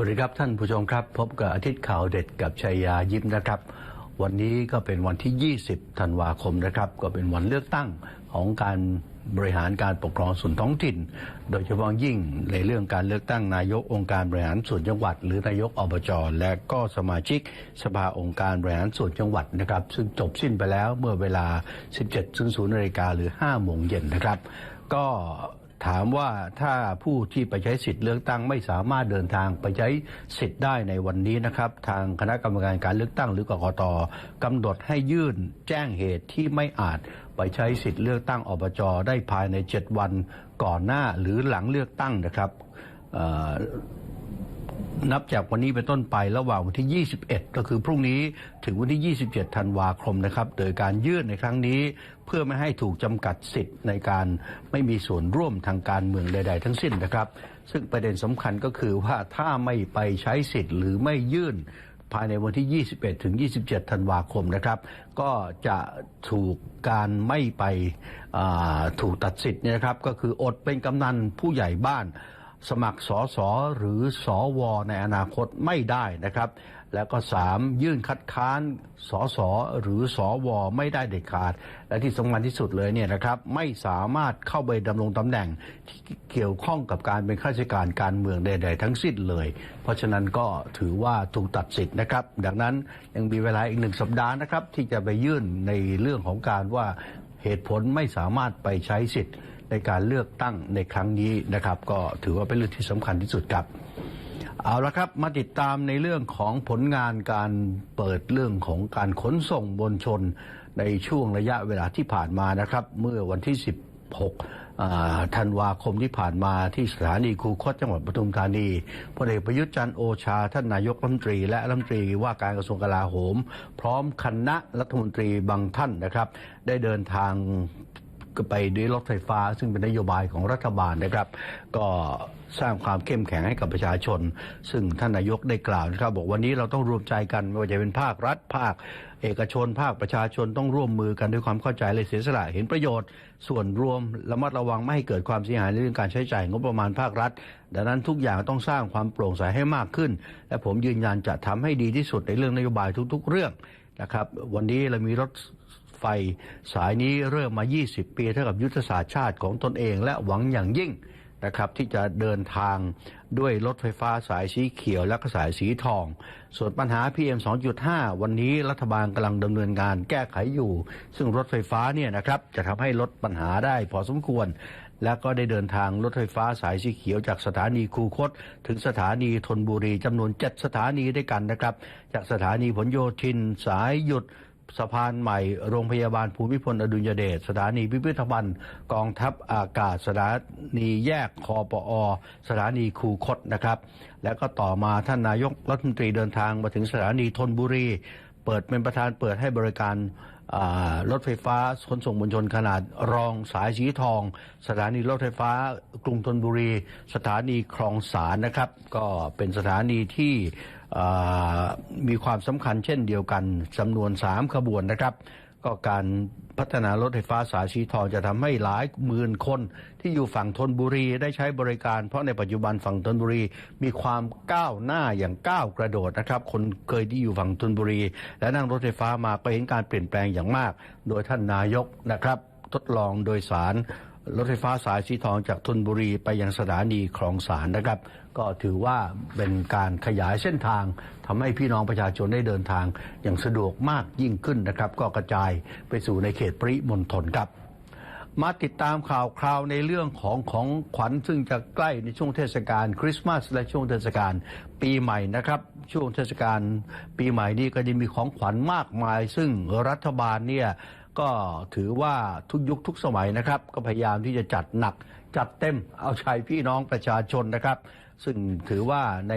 วัสดีครับท่านผู้ชมครับ พบกับอาทิตย์ข่าวเด็ดกับชัยยายิ้มนะครับ วันนี้ก็เป็นวันที่ 20 ธันวาคมนะครับ ก็เป็นวันเลือกตั้งของการบริหารการปกครองส่วนท้องถิ่น โดยเฉพาะยิ่งในเรื่องการเลือกตั้งนายกองค์การบริหารส่วนจังหวัด หรือนายกอบจและก็สมาชิกสภาองค์การบริหารส่วนจังหวัดนะครับ ซึ่งจบสิ้นไปแล้วเมื่อเวลา 17.00นาฬิกาหรือ5โมงเย็นนะครับ ก็ ถามว่าถ้าผู้ที่ไปใช้สิทธิ์เลือกตั้งไม่สามารถเดินทางไปใช้สิทธิ์ได้ในวันนี้นะครับ ทางคณะกรรมการการเลือกตั้งหรือกกตกำหนดให้ยื่นแจ้งเหตุที่ไม่อาจไปใช้สิทธิ์เลือกตั้งอบจได้ภายใน 7 วันก่อนหน้าหรือหลังเลือกตั้งนะครับนับจากวันนี้เป็นต้นไประหว่างวันที่ 21 ก็คือพรุ่งนี้ถึงวันที่ 27 ธันวาคมนะครับ โดยการยื่นในครั้งนี้ เพื่อไม่ให้ถูกจำกัดสิทธิ์ในการไม่มีส่วนร่วมทางการเมืองใด ๆ ทั้งสิ้นนะครับ ซึ่งประเด็นสำคัญก็คือว่าถ้าไม่ไปใช้สิทธิ์หรือไม่ยื่นภายในวันที่ 21 ถึง 27 ธันวาคมนะครับ ก็จะถูกการไม่ไปถูกตัดสิทธิ์เนี่ยนะครับ ก็คืออดเป็นกำนันผู้ใหญ่บ้าน สมัครสอสอหรือสอวอในอนาคตไม่ได้นะครับ แล้วก็สามยื่นคัดค้านสอสอหรือสอวอไม่ได้เด็ดขาด และที่สำคัญที่สุดเลยเนี่ยนะครับไม่สามารถเข้าไปดำรงตำแหน่งที่เกี่ยวข้องกับการเป็นข้าราชการการเมืองใด ๆ ทั้งสิ้นเลย เพราะฉะนั้นก็ถือว่าถูกตัดสิทธิ์นะครับ ดังนั้นยังมีเวลาอีกหนึ่งสัปดาห์นะครับที่จะไปยื่นในเรื่องของการว่าเหตุผลไม่สามารถไปใช้สิทธิ์ในการเลือกตั้งในครั้งนี้นะครับ ก็ถือว่าเป็นเรื่องที่สำคัญที่สุดครับ เอาละครับ มาติดตามในเรื่องของผลงานการเปิดเรื่องของการขนส่งมวลชนในช่วงระยะเวลาที่ผ่านมานะครับ เมื่อวันที่ 16ธันวาคมที่ผ่านมาที่สถานีคูคตจังหวัดปทุมธานีพลเอกประยุทธ์จันโอชา ท่านนายกรัฐมนตรี และรัฐมนตรีว่าการกระทรวงกลาโหม พร้อมคณะรัฐมนตรีบางท่านนะครับ ได้เดินทางไปด้วยรถไฟฟ้า ซึ่งเป็นนโยบายของรัฐบาลนะครับ ก็ สร้างความเข้มแข็งให้กับประชาชน ซึ่งท่านนายกได้กล่าวนะครับ บอกวันนี้เราต้องรวมใจกันไม่ว่าจะเป็นภาครัฐภาค เอกชน ภาคประชาชนต้องร่วมมือกันด้วยความเข้าใจและเสียสละเห็นประโยชน์ ส่วนรวมระมัดระวังไม่ให้เกิดความเสียหายในเรื่องการใช้จ่ายงบประมาณภาครัฐ ดังนั้นทุกอย่างต้องสร้างความโปร่งใสให้มากขึ้น และผมยืนยันจะทำให้ดีที่สุดในเรื่องนโยบายทุก ๆ เรื่องนะครับวันนี้เรามีรถไฟสายนี้เริ่มมา 20 ปีเท่ากับยุทธศาสตร์ชาติของตนเอง และหวังอย่างยิ่ง นะครับที่จะเดินทางด้วยรถไฟฟ้าสายสีเขียวและก็สายสีทอง ส่วนปัญหา PM 2.5 วันนี้รัฐบาลกำลังดำเนินงานแก้ไขอยู่ ซึ่งรถไฟฟ้าเนี่ยนะครับจะทำให้ลดปัญหาได้พอสมควร แล้วก็ได้เดินทางรถไฟฟ้าสายสีเขียวจากสถานีคูคต ถึงสถานีธนบุรีจำนวน 7 สถานีด้วยกันนะครับ จากสถานีผลโยธิน สายหยุด สะพานใหม่ โรงพยาบาลภูมิพลอดุลยเดช สถานีพิพิธภัณฑ์ กองทัพอากาศ สถานีแยกคอปอ สถานีคูคตนะครับ แล้วก็ต่อมาท่านนายกรัฐมนตรีเดินทางมาถึงสถานีธนบุรี เปิดเป็นประธานเปิดให้บริการรถไฟฟ้าขนส่งมวลชนขนาดรองสายสีทอง สถานีรถไฟฟ้ากรุงธนบุรี สถานีคลองสารนะครับ ก็เป็นสถานีที่ มีความสำคัญเช่นเดียวกันจำนวน 3 ขบวนนะครับ ก็การพัฒนารถไฟฟ้าสายสีทองจะทำให้หลายหมื่นคนที่อยู่ฝั่งธนบุรีได้ใช้บริการ เพราะในปัจจุบันฝั่งธนบุรีมีความก้าวหน้าอย่างก้าวกระโดดนะครับ คนเคยที่อยู่ฝั่งธนบุรี และนั่งรถไฟฟ้ามาก็เห็นการเปลี่ยนแปลงอย่างมาก โดยท่านนายกนะครับ ทดลองโดยสาร รถไฟฟ้าสายสีทองจากธนบุรีไปยังสถานีคลองสารนะครับ ก็ถือว่าเป็นการขยายเส้นทางทำให้พี่น้องประชาชนได้เดินทาง อย่างสะดวกมากยิ่งขึ้นนะครับ ก็กระจายไปสู่ในเขตปริมณฑลครับ มาติดตามข่าวคราวในเรื่องของของขวัญซึ่งจะใกล้ในช่วงเทศกาลคริสต์มาสและช่วงเทศกาลปีใหม่นะครับ ช่วงเทศกาลปีใหม่นี้ก็จะมีของขวัญมากมาย ซึ่งรัฐบาลเนี่ย ก็ถือว่าทุกยุคทุกสมัยนะครับ ก็พยายามที่จะจัดหนักจัดเต็มเอาใจพี่น้องประชาชนนะครับ ซึ่งถือว่าใน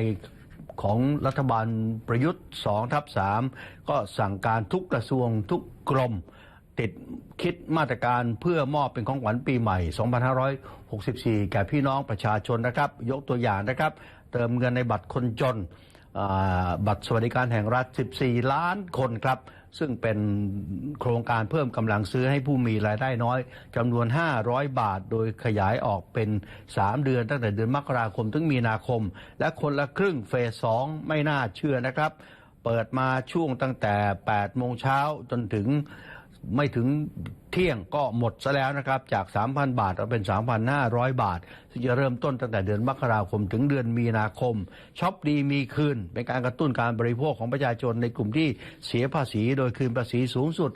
ของรัฐบาลประยุทธ์2ทับ3ก็สั่งการทุกกระทรวงทุกกรม ติดคิดมาตรการเพื่อมอบเป็นของขวัญปีใหม่ 2564 แก่พี่น้องประชาชนนะครับ ยกตัวอย่างนะครับ เติมเงินในบัตรคนจน บัตรสวัสดิการแห่งรัฐ 14 ล้านคนครับ ซึ่งเป็นโครงการเพิ่มกำลังซื้อให้ผู้มีรายได้น้อยจำนวน 500 บาท โดยขยายออกเป็น 3 เดือนตั้งแต่เดือนมกราคมถึงมีนาคม และคนละครึ่งเฟส 2 ไม่น่าเชื่อนะครับ เปิดมาช่วงตั้งแต่ 8 โมงเช้าจนถึง ไม่ถึงเที่ยงก็หมดซะแล้วนะครับ จาก 3,000 บาทเอาเป็น 3,500 บาท ซึ่งจะเริ่มต้นตั้งแต่เดือนมกราคมถึงเดือนมีนาคมช็อปดีมีคืน เป็นการกระตุ้นการบริโภคของประชาชนในกลุ่มที่เสียภาษีโดยคืนภาษีสูงสุด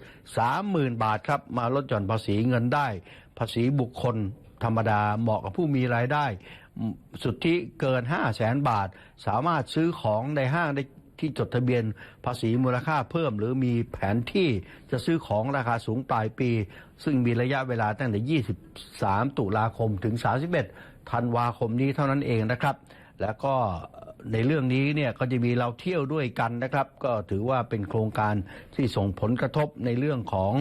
30,000 บาทครับ มาลดหย่อนภาษีเงินได้ ภาษีบุคคลธรรมดาเหมาะกับผู้มีรายได้ สุทธิเกิน 5 0 0แสนบาท สามารถซื้อของในห้างได้ ที่จดทะเบียนภาษีมูลค่าเพิ่ม หรือมีแผนที่จะซื้อของราคาสูงปลายปี ซึ่งมีระยะเวลาตั้งแต่ 23 ตุลาคมถึง 31 ธันวาคมนี้เท่านั้นเองนะครับ แล้วก็ในเรื่องนี้เนี่ยก็จะมีเราเที่ยวด้วยกันนะครับ ก็ถือว่าเป็นโครงการที่ส่งผลกระทบในเรื่องของ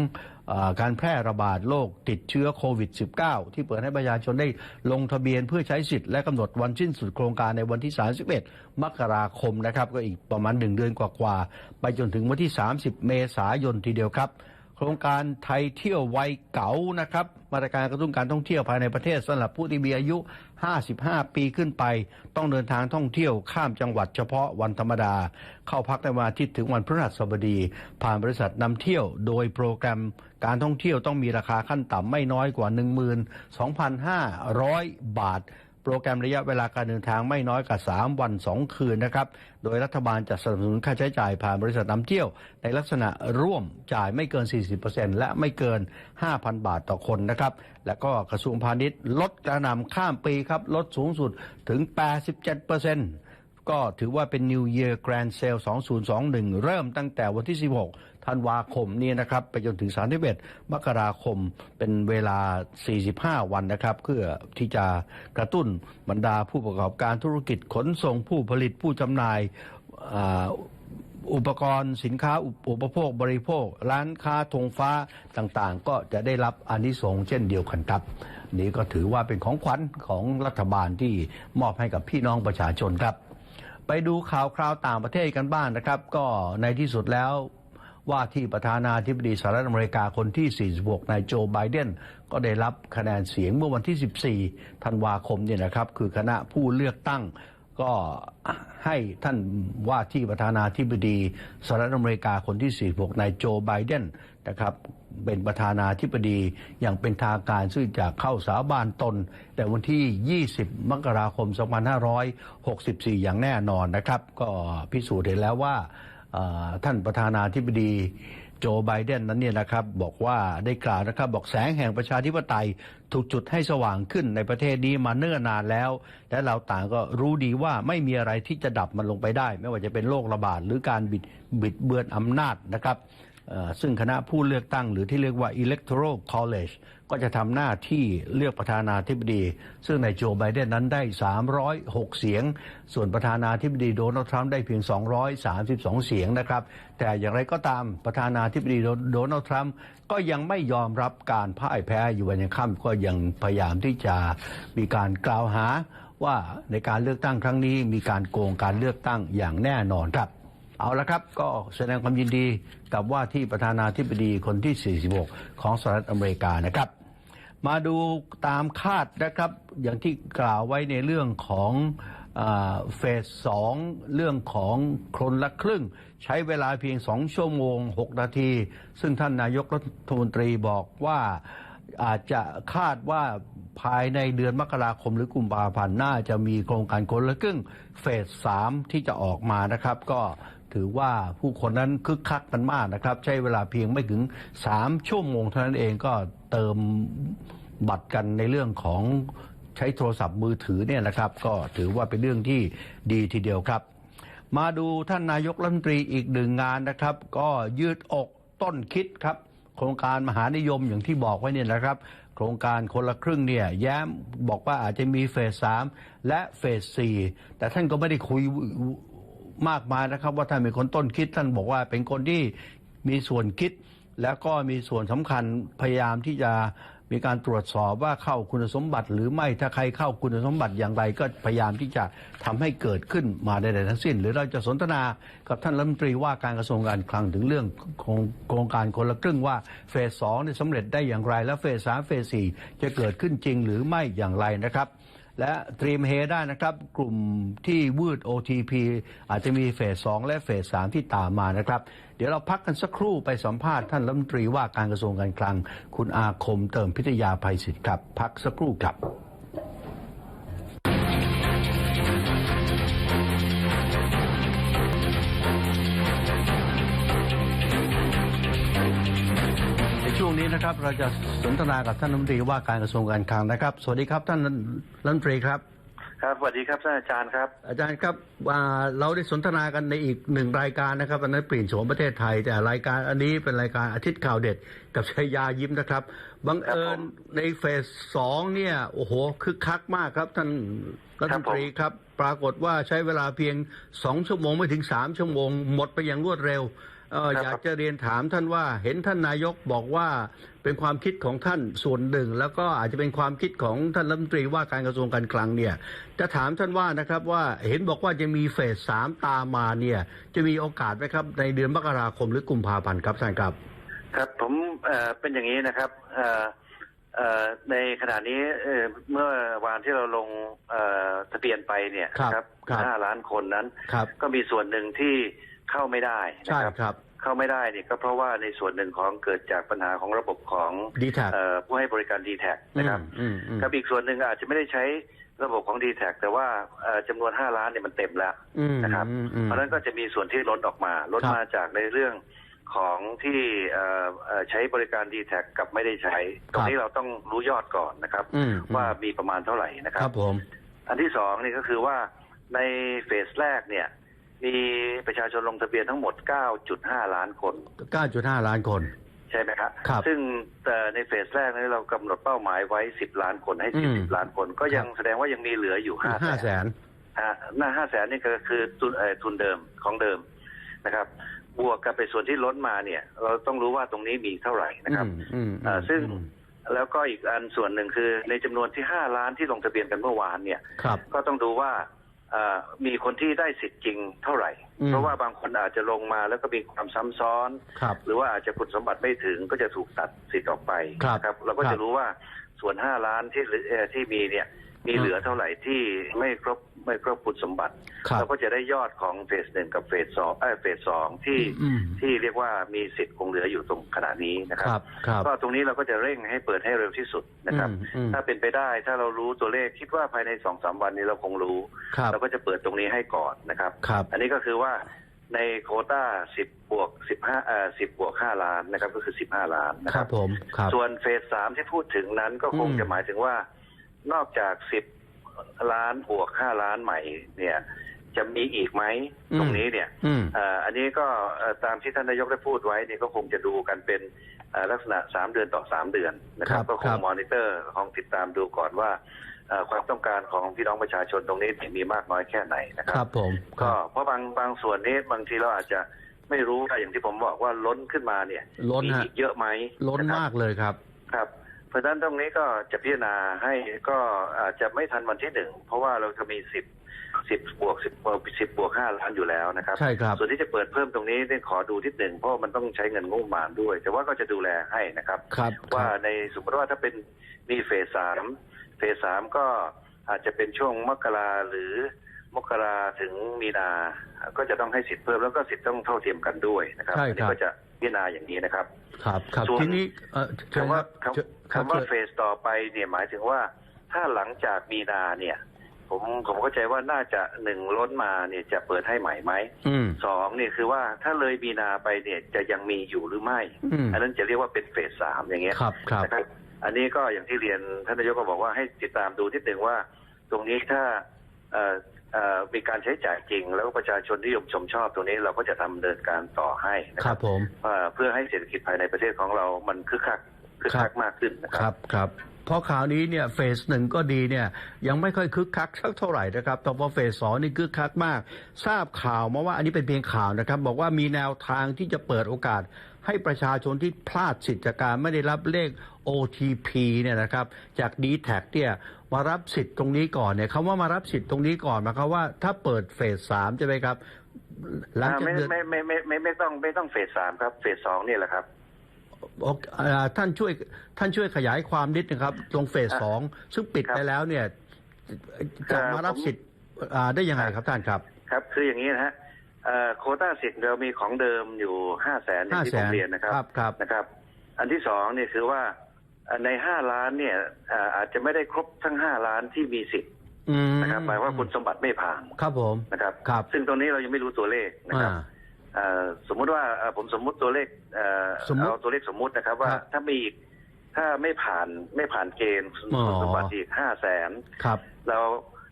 การแพร่ระบาดโรคติดเชื้อโควิด -19 ที่เปิดให้ประชาชนได้ลงทะเบียนเพื่อใช้สิทธิ์และกำหนดวันสิ้นสุดโครงการในวันที่ 31 มกราคมนะครับ ก็อีกประมาณหนึ่งเดือนกว่าๆ ไปจนถึงวันที่ 30 เมษายนทีเดียวครับ โครงการไทยเที่ยววัยเก๋านะครับ มาตรการกระตุ้นการท่องเที่ยวภายในประเทศสำหรับผู้ที่มีอายุ 55 ปีขึ้นไป ต้องเดินทางท่องเที่ยวข้ามจังหวัดเฉพาะวันธรรมดา เข้าพักในวันอาทิตย์ถึงวันพฤหัสบดี ผ่านบริษัทนำเที่ยว โดยโปรแกรมการท่องเที่ยวต้องมีราคาขั้นต่ำไม่น้อยกว่า 12,500 บาท โปรแกรมระยะเวลาการเดินทางไม่น้อยกว่า 3 วัน 2 คืนนะครับ โดยรัฐบาลจะสนับสนุนค่าใช้จ่ายผ่านบริษัทนำเที่ยว ในลักษณะร่วมจ่ายไม่เกิน 40%และไม่เกิน 5,000 บาทต่อคนนะครับ แล้วก็กระทรวงพาณิชย์ลดกระนำข้ามปีครับ ลดสูงสุดถึง 87%ก็ถือว่าเป็น New Year Grand Sale 2021 เริ่มตั้งแต่วันที่ 16 ธันวาคมนี้นะครับไปจนถึง31มกราคมเป็นเวลา 45 วันนะครับเพื่อที่จะกระตุ้นบรรดาผู้ประกอบการธุรกิจขนส่งผู้ผลิตผู้จำหน่ายอุปกรณ์สินค้าอุปโภคบริโภค ร้านค้าธงฟ้าต่างๆ ก็จะได้รับอนิสงส์เช่นเดียวกันครับ นี่ก็ถือว่าเป็นของขวัญของรัฐบาลที่มอบให้กับพี่น้องประชาชนครับ ไปดูข่าวคราวต่างประเทศกันบ้างนะครับ ก็ในที่สุดแล้ว ว่าที่ประธานาธิบดีสหรัฐอเมริกาคนที่ 46 นายโจ ไบเดน ก็ได้รับคะแนนเสียงเมื่อวันที่ 14 ธันวาคมเนี่ยนะครับ คือคณะผู้เลือกตั้งก็ให้ท่านว่าที่ประธานาธิบดีสหรัฐอเมริกาคนที่ 46 นายโจ ไบเดนนะครับเป็นประธานาธิบดีอย่างเป็นทางการซึ่งจะเข้าสาบานตน แต่วันที่ 20 มกราคม 2564 อย่างแน่นอนนะครับ ก็พิสูจน์เห็นแล้วว่า ท่านประธานาธิบดีโจไบเดนนั้นเนี่ยนะครับบอกว่าได้กล่าวนะครับบอกแสงแห่งประชาธิปไตยถูกจุดให้สว่างขึ้นในประเทศนี้มาเนิ่นนานแล้ว และเราต่างก็รู้ดีว่าไม่มีอะไรที่จะดับมันลงไปได้ ไม่ว่าจะเป็นโรคระบาดหรือการบิดบิดเบือนอำนาจนะครับซึ่งคณะผู้เลือกตั้งหรือที่เรียกว่า electoral college ก็จะทำหน้าที่เลือกประธานาธิบดี ซึ่งในโจไบเดนนั้นได้ 306 เสียง ส่วนประธานาธิบดีโดนัลด์ทรัมป์ได้เพียง 232 เสียงนะครับ แต่อย่างไรก็ตามประธานาธิบดีโดนัลด์ทรัมป์ก็ยังไม่ยอมรับการพ่ายแพ้อยู่วันยังค่ำก็ยังพยายามที่จะมีการกล่าวหาว่าในการเลือกตั้งครั้งนี้มีการโกงการเลือกตั้งอย่างแน่นอนครับ เอาละครับก็แสดงความยินดีกับว่าที่ประธานาธิบดีคนที่ 46 ของสหรัฐอเมริกานะครับ มาดูตามคาดนะครับ อย่างที่กล่าวไว้ในเรื่องของเฟสสองเรื่องของคนละครึ่ง ใช้เวลาเพียง2ชั่วโมง 6 นาที ซึ่งท่านนายกรัฐมนตรีบอกว่าอาจจะคาดว่าภายในเดือนมกราคมหรือกุมภาพันธ์น่าจะมีโครงการคนละครึ่งเฟสสามที่จะออกมานะครับ ก็ถือว่าผู้คนนั้นคึกคักกันมากนะครับ ใช้เวลาเพียงไม่ถึง 3 ชั่วโมงเท่านั้นเองก็ เติมบัตรกันในเรื่องของใช้โทรศัพท์มือถือเนี่ยนะครับ ก็ถือว่าเป็นเรื่องที่ดีทีเดียวครับ มาดูท่านนายกรัฐมนตรีอีกหนึ่งงานนะครับ ก็ยืดอกต้นคิดครับ โครงการมหานิยมอย่างที่บอกไว้เนี่ยนะครับ โครงการคนละครึ่งเนี่ยแย้มบอกว่าอาจจะมีเฟสสามและเฟสสี่แต่ท่านก็ไม่ได้คุยมากมายนะครับ ว่าท่านเป็นคนต้นคิดท่านบอกว่าเป็นคนที่มีส่วนคิด แล้วก็มีส่วนสำคัญพยายามที่จะมีการตรวจสอบว่าเข้าคุณสมบัติ หรือไม่ถ้าใครเข้าคุณสมบัติอย่างไรก็พยายามที่จะทำให้เกิดขึ้นมาใดๆทั้งสิ้น หรือเราจะสนทนากับท่านรัฐมนตรีว่าการกระทรวงการคลังถึงเรื่องโครงโครงการคนละครึ่งว่าเฟสสองนี่สำเร็จได้อย่างไร และเฟสสามเฟสสี่จะเกิดขึ้นจริงหรือไม่อย่างไรนะครับ และเตรียมเฮได้นะครับ กลุ่มที่วืด OTP อาจจะมีเฟสสองและเฟสสามที่ตามมานะครับ เดี๋ยวเราพักกันสักครู่ไปสัมภาษณ์ท่านรัฐมนตรีว่าการกระทรวงการคลัง คุณอาคมเติมพิทยาภัยศิษย์ครับ พักสักครู่ครับ นี้นะครับ เราจะสนทนากับท่านรัฐมนตรีว่าการกระทรวงการคลังนะครับ สวัสดีครับท่านรัฐมนตรีครับ ครับสวัสดีครับท่านอาจารย์ครับ อาจารย์ครับอ่าเราได้สนทนากันในอีกหนึ่งรายการนะครับอันนั้นเปลี่ยนโฉมประเทศไทย แต่รายการอันนี้เป็นรายการอาทิตย์ข่าวเด็ด กับชัยยายิ้มนะครับบังเอิญในเฟสสองเนี่ยโอ้โหคึกคักมากครับ ท่านรัฐมนตรีครับปรากฏว่าใช้เวลาเพียงสองชั่วโมงไม่ถึงสามชั่วโมง หมดไปอย่างรวดเร็ว เอ่อครับอยากจะเรียนถามท่านว่าเห็นท่านนายกบอกว่าเป็นความคิดของท่านส่วนหนึ่ง แล้วก็อาจจะเป็นความคิดของท่านรัฐมนตรีว่าการกระทรวงการคลังเนี่ย จะถามท่านว่านะครับว่าเห็นบอกว่าจะมีเฟสสามตามมาเนี่ย จะมีโอกาสไหมครับ ในเดือนมกราคมหรือกุมภาพันธ์ครับท่านครับ ครับผมเอ่อเป็นอย่างนี้นะครับเอ่อเอ่อในขณะนี้เอ่อเมื่อวานที่เราลงเอ่อทะเบียนไปเนี่ยครับนะครับครับห้าล้านคนนั้นครับก็มีส่วนหนึ่งที่เข้าไม่ได้นะใช่ครับ ครับ เข้าไม่ได้เนี่ยก็เพราะว่าในส่วนหนึ่งของเกิดจากปัญหาของระบบของดีแท็เอ่อผู้ให้บริการดีแท็นะครับอืมอืม กับอีกส่วนหนึ่งอาจจะไม่ได้ใช้ระบบของดีแท็แต่ว่าเอ่อจำนวนห้าล้านเนี่ยมันเต็มแล้ว อืมนะครับ อืมอืม เพราะฉะนั้นก็จะมีส่วนที่ล้นออกมาล้นครับมาจากในเรื่องของที่เอ่อเอ่อใช้บริการดีแท็กับไม่ได้ใช้ ตรงนี้เราต้องรู้ยอดก่อนนะครับ อืมว่ามีประมาณเท่าไหร่นะคครัรับบผม อันที่สองนี่ก็คือว่าในเฟสแรกเนี่ย มีประชาชนลงทะเบียนทั้งหมด 9.5 ล้านคน 9.5 ล้านคน ใช่ไหมครับครับซึ่งแต่ในเฟสแรกนี้เรากำหนดเป้าหมายไว้ 10 ล้านคนให้อืม40 ล้านคน ก็ยังครับแสดงว่ายังมีเหลืออยู่ห้า5แสนฮะหน้าห้าแสนนี่ก็คือทุนเอ่อทุนเดิมของเดิมนะครับ บวกกับไปส่วนที่ล้นมาเนี่ย เราต้องรู้ว่าตรงนี้มีเท่าไหร่นะครับอืมอืมเอ่อซึ่งอืมแล้วก็อีกอันส่วนหนึ่งคือในจำนวนที่ห้าล้านที่ลงทะเบียนกันเมื่อวานเนี่ยครับก็ต้องดูว่าเอ่อ มีคนที่ได้สิทธิ์จริงเท่าไหร่อืมเพราะว่าบางคนอาจจะลงมาแล้วก็มีความซ้ำซ้อนครับหรือว่าอาจจะคุณสมบัติไม่ถึงก็จะถูกตัดสิทธิ์ออกไปครับนะครับเราก็ครัจะบรู้ว่าส่วนห้าล้านที่เหลือเอ่อที่มีเนี่ย มีเหลือเท่าไหร่ที่ไม่ครบไม่ครบคุณสมบัติครับเราก็จะได้ยอดของเฟสหนึ่งกับเฟสสองเออเฟสสองที่อืมที่เรียกว่ามีสิทธิ์คงเหลืออยู่ตรงขณะนี้นะครัครับครับก็ตรงนี้เราก็จะเร่งให้เปิดให้เร็วที่สุดนะครับอืมอืมถ้าเป็นไปได้ถ้าเรารู้ตัวเลขคิดว่าภายในสองสามวันนี้เราคงรู้ครับเราก็จะเปิดตรงนี้ให้ก่อนนะครับครับอันนี้ก็คือว่าในโควต้าสิบบวกสิบห้าเอ่อสิบบวกห้าล้านนะครับ ก็คือสิบห้าล้านนะคครัรับบผมครับ ส่วนเฟสสามที่พูดถึงนั้นก็คงอืมจะหมายถึงว่า นอกจากสิบล้านบวกห้าล้านใหม่ เนี่ย จะมีอีกไหมตรงนี้เนี่ยอืมเอ่ออันนี้ก็เอ่อตามที่ท่านนายกได้พูดไว้เนี่ยก็คงจะดูกันเป็นเอ่อลักษณะสามเดือนต่อสามเดือนนะครับครับก็คครังบมอนิเตอร์ของติดตามดูก่อนว่าเอ่อความต้องการของพี่น้องประชาชนตรงนี้มีมากน้อยแค่ไหนนะคครัรับบผมคก็รับเพราะบางบางส่วนนี้บางทีเราอาจจะไม่รู้ว่าอย่างที่ผมบอกว่าล้นขึ้นมาเนี่ยล้นมีฮะอีกเยอะไหมล้นนะครับมากเลยครับ ครับ เพราะฉะนั้นตรงนี้ก็จะพิจารณาให้ก็อาจจะไม่ทันวันที่หนึ่งเพราะว่าเราจะมีสิบสิบบวกสิบสิบบวกห้าล้านอยู่แล้วนะครับ ใช่ครับ ส่วนที่จะเปิดเพิ่มตรงนี้เนี่ยขอดูทิศหนึ่งเพราะว่ามันต้องใช้เงินงบประมาณด้วย แต่ว่าก็จะดูแลให้นะครับ ครับว่าครับในสมมติว่าถ้าเป็นมีเฟสสามเฟสสามก็อาจจะเป็นช่วงมกราหรือมกราถึงมีนา ก็จะต้องให้สิทธิ์เพิ่มแล้วก็สิทธิ์ต้องเท่าเทียมกันด้วยนะครับใช่อันคนี้รับก็จะ พิจารณาอย่างนี้นะครับ ครับครับส่วนทีนี้เอ่อเชิญคำว่าครับคเชิญคำรับคำว่าเชิญเฟสต่อไปเนี่ยหมายถึงว่า ถ้าหลังจากมีนาเนี่ย ผมผมเข้าใจว่าน่าจะหนึ่งล้นมาเนี่ยจะเปิดให้ใหม่ไหมอืม สองเนี่ยคือว่าถ้าเลยมีนาไปเนี่ยจะยังมีอยู่หรือไม่ อืมอันนั้นจะเรียกว่าเป็นเฟสสามอย่างเงี้ย ครับครับ นะครับอันนี้ก็อย่างที่เรียนท่านนายกก็บอกว่าให้ติดตามดูนิดหนึ่งว่า ตรงนี้ถ้าเอ่อเอ่อ มีการใช้จ่ายจริง แล้วก็ประชาชนนิยมชมชอบตรงนี้เราก็จะทำเนินการต่อให้นะคครัรับบผมว่าเพื่อให้เศรษฐกิจภายในประเทศของเรามันคึกคักคึกคักมากขึ้นนะคครัรับ บครับ เพราะข่าวนี้เนี่ยเฟสหนึ่งก็ดีเนี่ยยังไม่ค่อยคึกคักสักเท่าไหร่นะครับแต่พอเฟสสองนี่คึกคักมาก ทราบข่าวมาว่าอันนี้เป็นเพียงข่าวนะครับ บอกว่ามีแนวทางที่จะเปิดโอกาส ให้ประชาชนที่พลาดสิทธิการไม่ได้รับเลข OTP เนี่ยนะครับจาก d t แทเนี่ยมารับสิทธิ์ตรงนี้ก่อนเนี่ยคำว่ามารับสิทธิ์ตรงนี้ก่อนหมายความว่าถ้าเปิดเฟสสามใช่ไหมครับหลังจากไม่ไม่ไม่ไม่ไม่ต้องไม่ต้องเฟสสามครับเฟสสองนี่แหละครับ ท่านช่วยท่านช่วยขยายความนิดนะครับตรงเฟสอะสองซึ่งปิดครับไปแล้วเนี่ยจะเอ่อมารับผมสิทธิ์อ่าได้ยังไงครับท่านครับ ครับคืออย่างนี้นะฮะเอ่อโควต้าสิทธิ์เรามีของเดิมอยู่ห้าแสนอย่างที่ผม500,000เรียนนะครับครับครับนะครับ อันที่สองเนี่ยคือว่าเอ่อในห้าล้านเนี่ยเอ่ออาจจะไม่ได้ครบทั้งห้าล้านที่มีสิทธิ์อืมนะครับหมายว่าคุณสมบัติไม่ผ่านครับผมนะครับครับ ซึ่งตรงนี้เรายังไม่รู้ตัวเลขนะครับอ่าเอ่อ สมมุติว่าเอ่อผมสมมุติตัวเลขเอ่อสมมุติเอาตัวเลขสมมุตินะครับ ว่าครับถ้ามีอีกถ้าไม่ผ่านไม่ผ่านเกณฑ์คุณอ๋อ สมบัติอีกห้าแสนครับ เรา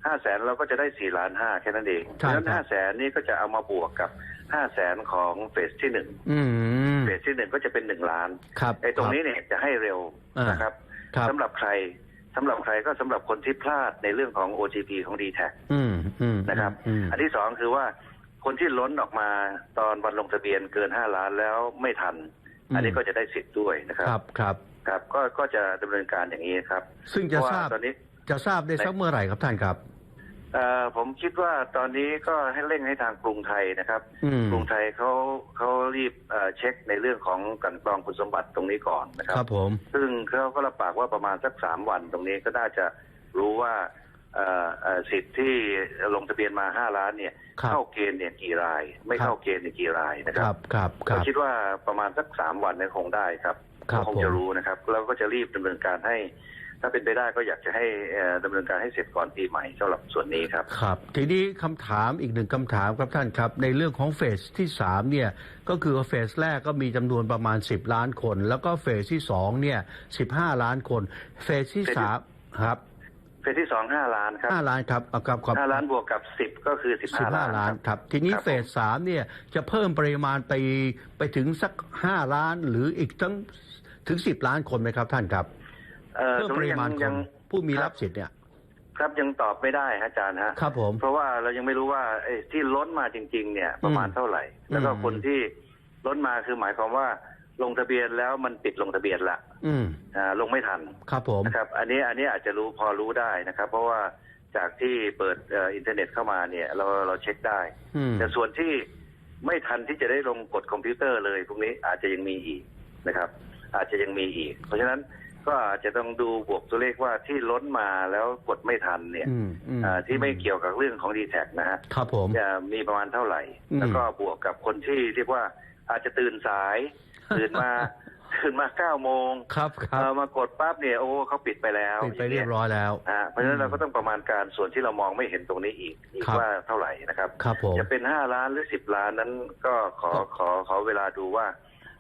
ห้าแสนเราก็จะได้สี่ล้านห้าแค่นั้นเองเพใช่ราะฉะนั้นครัห้าบแสนนี้ก็จะเอามาบวกกับห้าแสนของเฟสที่หนึ่งอืมเฟสที่หนึ่งก็จะเป็นหนึ่งล้านครับไอ้ตรงนี้เนี่ยจะให้เร็วอ่านนะครับครับสำหรับใครสำหรับใครก็สำหรับคนที่พลาดในเรื่องของ OTP ของ d t แท อืมอืมนะครับ อืม อันที่สองคือว่า คนที่ล้นออกมาตอนวันลงทะเบียนเกินห้าล้านแล้วไม่ทัน อันนี้ก็จะได้สิทธิ์ด้วยนะครับครับครับครับก็ก็จะดำเนินการอย่างนี้ครับ ซึ่งเพจะราะทว่าราบตอนนี้จะทราบได้สักเมื่อไหร่ครับท่านครับเอ่อผมคิดว่าตอนนี้ก็ให้เร่งให้ทางกรุงไทยนะครับอืมกรุงไทยเขาเขารีบเอ่อเช็คในเรื่องของกลันกรองคุณสมบัติตรงนี้ก่อนนะครัครับผมซึ่งเขาก็รับปากว่าประมาณสักสามวันตรงนี้ก็น่าจะรู้ว่าเอ่อเอ่อ สิทธิ์ที่ลงทะเบียนมาห้าล้านเนี่ยครับเข้าเกณฑ์เนี่ยกี่ราย ไม่ครับเข้าเกณฑ์เนี่ยกี่รายนะคครัรับบครับคก็รับคิดว่าประมาณสักสามวันเนี่ยคงได้ครับครับก็คงผมจะรู้นะครับแล้วก็จะรีบดำเนินการให้ ถ้าเป็นไปได้ก็อยากจะให้เอ่อดำเนินการให้เสร็จก่อนปีใหม่สำหรับส่วนนี้ครับครับ ทีนี้คำถามอีกหนึ่งคำถามครับท่านครับ ในเรื่องของเฟสที่สามเนี่ยก็คือว่าเฟสแรกก็มีจำนวนประมาณ 10 ล้านคน แล้วก็เฟสที่สองเนี่ย15 ล้านคน เฟสที่สามครับ เฟสที่สองห้าล้านครับห้าล้านครับเอาครับครับห้าล้านบวกกับสิบก็คือสิบสิห้าบห้าล้านล้านครับครับ ทีนี้ครับ เฟสสามเนี่ยจะเพิ่มปริมาณไปไปถึงสักห้าล้านหรืออีกทั้งถึงสิบล้านคนไหมครับท่านครับเอ่อเพิ่มตรงปนี้ริยังมาณคยันงผู้มีครับรับสิทธิ์เนี่ยครับยังตอบไม่ได้ฮะอาจารย์ฮะ ครับผม เพราะว่าเรายังไม่รู้ว่าไอ้ที่ล้นมาจริง ๆ เนี่ยประมาณเท่าไหร่ แล้วก็อืม คนที่ล้นมาคือหมายความว่า ลงทะเบียนแล้วมันปิดลงทะเบียนละอืมอ่าลงไม่ทันครับผม นะครับ อันนี้อันนี้อาจจะรู้พอรู้ได้นะครับ เพราะว่าจากที่เปิดเอ่ออินเทอร์เน็ตเข้ามาเนี่ย เราเราเช็คได้ อืมแต่ส่วนที่ไม่ทันที่จะได้ลงกดคอมพิวเตอร์เลยพวกนี้อาจจะยังมีอีกนะครับ อาจจะยังมีอีก เพราะฉะนั้นก็อาจจะต้องดูบวกตัวเลขว่าที่ล้นมาแล้วกดไม่ทันเนี่ยอืมอืมอ่าที่ไม่เกี่ยวกับเรื่องของดีแท็นะฮะ ครับผม จะมีประมาณเท่าไหร่ อืมแล้วก็บวกกับคนที่เรียกว่าอาจจะตื่นสาย ตื่นมาตื่นมาเก้าโมงครับครัเอ่บอมากดปั๊บเนี่ยโอ้เขาปิดไปแล้วปิดไปเรียบร้อยแล้วอ่าเพราะฉะนั้นเราก็ต้องประมาณการส่วนที่เรามองไม่เห็นตรงนี้อีกอีกครับว่าเท่าไหร่นะครับครับผมจะเป็นห้าล้านหรือสิบล้านนั้นก็ขอขอขอเวลาดูว่า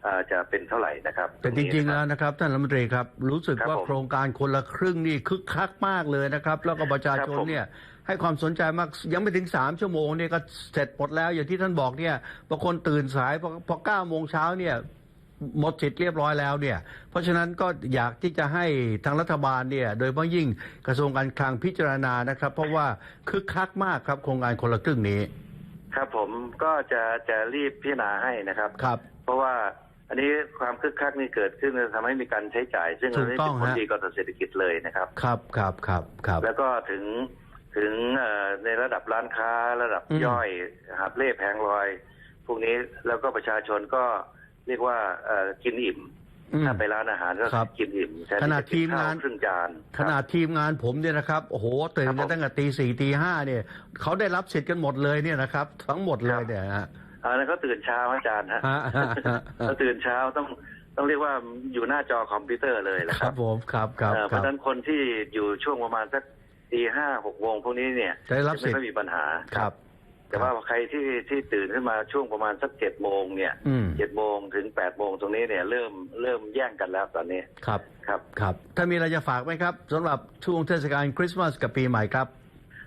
อ่าจะเป็นเท่าไหร่นะครับแต่จริงๆตแล้วนะครับท่านรัฐมนตรีครับ รู้สึกครับว่าผมโครงการคนละครึ่งนี่คึกคักมากเลยนะครับ แล้วก็ประชาชนครับผมเนี่ยให้ความสนใจมากยังไม่ถึงสามชั่วโมงเนี่ยก็เสร็จหมดแล้วอย่างที่ท่านบอกเนี่ยบางคนตื่นสายพอพอเก้าโมงเช้าเนี่ย หมดสิทธิ์เรียบร้อยแล้วเนี่ย เพราะฉะนั้นก็อยากที่จะให้ทางรัฐบาลเนี่ย โดยเฉพาะยิ่งกระทรวงการคลังพิจารณานะครับ เพราะว่าคึกคักมากครับโครงการคนละครึ่งนี้ ครับผมก็จะจะรีบพิจารณาให้นะครับครับ เพราะว่าอันนี้ความคึกคักนี่เกิดขึ้นทำให้มีการใช้จ่าย ซึ่งถูอันกนี้ต้เป็องนผลฮะดีกับเศรษฐกิจเลยนะครับ ครับครับครับครับแล้วก็ถึงถึงเอ่อในระดับร้านค้าระดับอืมย่อยหาบเล่แผงลอย พวกนี้แล้วก็ประชาชนก็ เรียกว่าเอ่อกินอิ่มอืมถ้าไปร้านอาหารก็ครับกินอิ่มแทนขณะที่จะกินทีมงานข้วครึ่งจานขนาดทีมงานผมเนี่ยนะครับโอ้โหตื่นครักับนผมตั้งแต่ตีสี่ตีห้าเนี่ยเขาได้รับสิทธิ์กันหมดเลยเนี่ยนะครับ ทั้งหมดเลยเนี่ยฮะอันนั้นเขาตื่นเช้าอาจารย์ฮะฮะฮะฮะเขาตื่นเช้าต้องต้องเรียกว่าอยู่หน้าจอคอมพิวเตอร์เลยแหละคครัรับบผมครับครับเอ่อเพครัราะบฉะนั้นคนที่อยู่ช่วงประมาณสักตีห้าหกโมงพวกนี้เนี่ยได้รับจะสิไม่ทธิ์ค่อยมีปัญหาครับ แต่ว่าใครที่ที่ตื่นขึ้นมาช่วงประมาณสักเจ็ดโมงเนี่ยอืม เจ็ดโมงถึงแปดโมงตรงนี้เนี่ยเริ่มเริ่มแย่งกันแล้วตอนนี้ครับ ครับ ครับ ถ้ามีอะไรจะฝากไหมครับสำหรับช่วงเทศกาลคริสต์มาสกับปีใหม่ครับ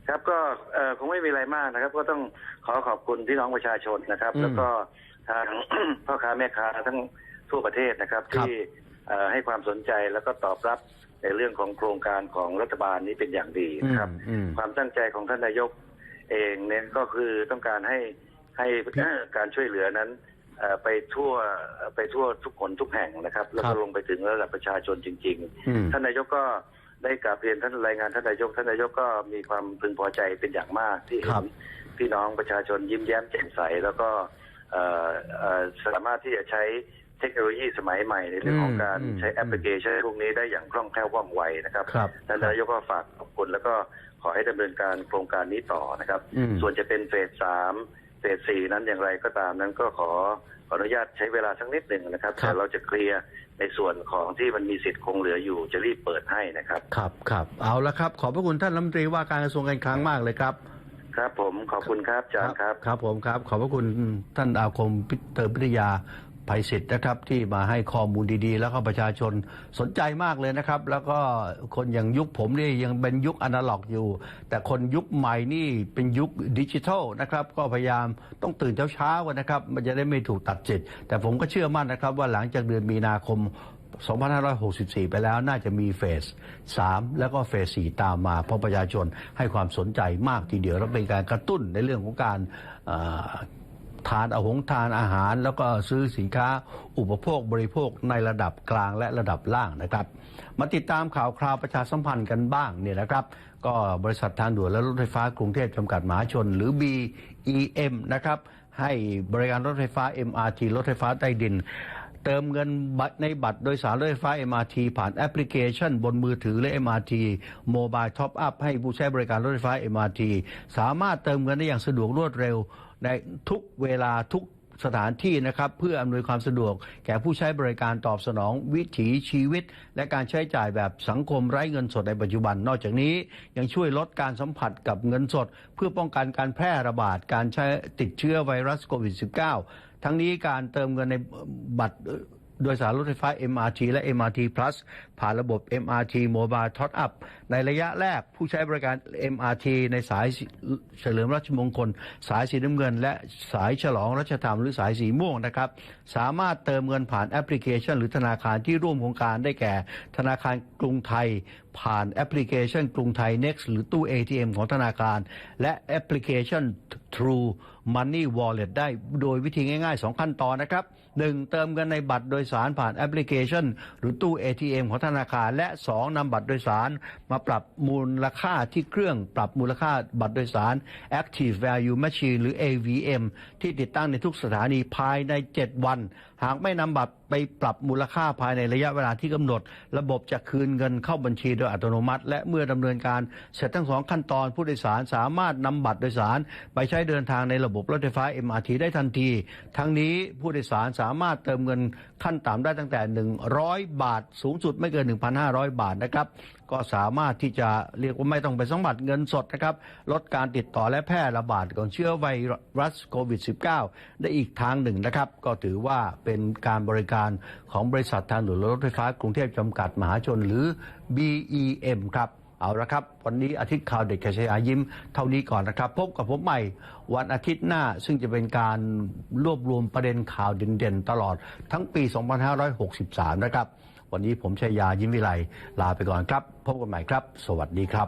ครับก็เอ่อคงไม่มีอะไรมากนะครับ ก็ต้องขอขอบคุณพี่น้องประชาชนนะครับ อืมแล้วก็ทาง พ่อค้าแม่ค้าทั้งทั่วประเทศนะครับ ครับที่เอ่อให้ความสนใจแล้วก็ตอบรับในเรื่องของโครงการของรัฐบาลนี้เป็นอย่างดีนะครับ อืมความตั้งใจของท่านนายก เองเนี่ยก็คือต้องการให้ให้การช่วยเหลือนั้นเอ่อไปทั่วไปทั่วทุกคนทุกแห่งนะครับ แล้วครัก็บลงไปถึงระดับประชาชนจริงอืมๆท่านนายกก็ได้กราบเรียนท่านรายงานท่านนายกท่านนายกก็มีความพึงพอใจเป็นอย่างมากที่เห็ครันบพี่น้องประชาชนยิ้มแย้มแจ่มใส แล้วก็เอ่อเอ่อ สามารถที่จะใช้เทคโนโลยีสมัยใหม่ในเรื่องของการอืมใช้แอปพลิเคชันพวกนี้ได้อย่างคล่องแคล่วว่องไวนะครับครับท่านนายกก็ฝากขอบคุณแล้วก็ขอให้ดำเนินการโครงการนี้ต่อนะครับอืมส่วนจะเป็นเฟสสามเฟสสี่นั้นอย่างไรก็ตามนั้นก็ขอขออนุญาตใช้เวลาสักนิดหนึ่งนะครับครับแต่เราจะเคลียร์ในส่วนของที่มันมีสิทธิ์คงเหลืออยู่จะรีบเปิดให้นะครับ ครับครับเอาละครับ ขอบพระคุณท่านรัฐมนตรีว่าการกระทรวงการคลังมากเลยครับ ครับผมขอบคุณครับอาจารย์ครับ ครับผมครับ ขอบพระคุณท่านอาคมพิเตอร์พิทยาภัยศิษย์นะครับ ที่มาให้ข้อมูลดีๆ แล้วก็ประชาชนสนใจมากเลยนะครับ แล้วก็คนอย่างยุคผมนี่ยังเป็นยุคอนาล็อกอยู่ แต่คนยุคใหม่นี่เป็นยุคดิจิทัลนะครับ ก็พยายามต้องตื่นเช้าๆกันนะครับ มันจะได้ไม่ถูกตัดจิตแต่ผมก็เชื่อมั่นนะครับว่าหลังจากเดือนมีนาคม 2564 ไปแล้วน่าจะมีเฟส 3 แล้วก็เฟส 4 ตามมา เพราะประชาชนให้ความสนใจมากทีเดียว แล้วเป็นการกระตุ้นในเรื่องของการทานอาหงทานอาหาร แล้วก็ซื้อสินค้าอุปโภคบริโภคในระดับกลางและระดับล่างนะครับ มาติดตามข่าวคราวประชาสัมพันธ์กันบ้างเนี่ยนะครับ ก็บริษัททางด่วนและรถไฟฟ้ากรุงเทพจำกัดมหาชน หรือ BEM นะครับให้บริการรถไฟฟ้า MRT รถไฟฟ้าใต้ดิน เติมเงินบัตรในบัตรโดยสารรถไฟฟ้า MRT ผ่านแอปพลิเคชัน บนมือถือและ MRT Mobile Top Up ให้ผู้ใช้บริการรถไฟฟ้า MRT สามารถเติมเงินได้อย่างสะดวกรวดเร็ว ในทุกเวลาทุกสถานที่นะครับเพื่ออำนวยความสะดวก แก่ผู้ใช้บริการตอบสนองวิถีชีวิต และการใช้จ่ายแบบสังคมไร้เงินสดในปัจจุบัน นอกจากนี้ยังช่วยลดการสัมผัสกับเงินสด เพื่อป้องกันการแพร่ระบาดการใช้ติดเชื้อไวรัสโควิด -19 ทั้งนี้การเติมเงินในบัตรโดยสารรถไฟฟ้า MRT และ MRT Plus ผ่านระบบ MRT Mobile Top Up ในระยะแรกผู้ใช้บริการ MRT ในสายเฉลิมราชมงคล สายสีน้ำเงิน และสายฉลองรัชธรรมหรือสายสีม่วงนะครับ สามารถเติมเงินผ่านแอปพลิเคชัน หรือธนาคารที่ร่วมโครงการได้แก่ ธนาคารกรุงไทย ผ่านแอปพลิเคชันกรุงไทย Next หรือตู้ ATM ของธนาคาร และแอปพลิเคชัน True Money Wallet ได้โดยวิธีง่ายๆ 2 ขั้นตอนนะครับ 1. เติมเงินในบัตรโดยสารผ่านแอปพลิเคชัน หรือตู้ ATM ของธนาคาร และ 2. นำบัตรโดยสาร มาปรับมูลค่าที่เครื่องปรับมูลค่าบัตรโดยสาร Active Value Machine หรือ AVM ที่ติดตั้งในทุกสถานีภายใน 7 วัน หากไม่นำบัตรไปปรับมูลค่าภายในระยะเวลาที่กำหนด ระบบจะคืนเงินเข้าบัญชีโดยอัตโนมัติ และเมื่อดำเนินการเสร็จทั้งสองขั้นตอนผู้โดยสารสามารถนำบัตรโดยสาร ไปใช้เดินทางในระบบรถไฟฟ้า MRT ได้ทันที ทั้งนี้ผู้โดยสารสามารถเติมเงิน ขั้นต่ำได้ตั้งแต่ 100 บาท สูงสุดไม่เกิน 1,500 บาทนะครับ ก็สามารถที่จะเรียกว่าไม่ต้องไปสัมผัสเงินสดนะครับ ลดการติดต่อและแพร่ระบาดของเชื้อไวรัสโควิด -19 ได้อีกทางหนึ่งนะครับ ก็ถือว่าเป็นการบริการของบริษัททางด่วนรถไฟฟ้ากรุงเทพจำกัดมหาชนหรือ BEM ครับ เอาละครับ วันนี้อาทิตย์ข่าวเด็กขชยายิ้มเท่านี้ก่อนนะครับ พบกับผมใหม่วันอาทิตย์หน้าซึ่งจะเป็นการรวบรวมประเด็นข่าวเด่นๆ ตลอดทั้งปี 2563 นะครับ วันนี้ผมชายายิ้มวิไลลาไปก่อนครับ พบกันใหม่ครับ สวัสดีครับ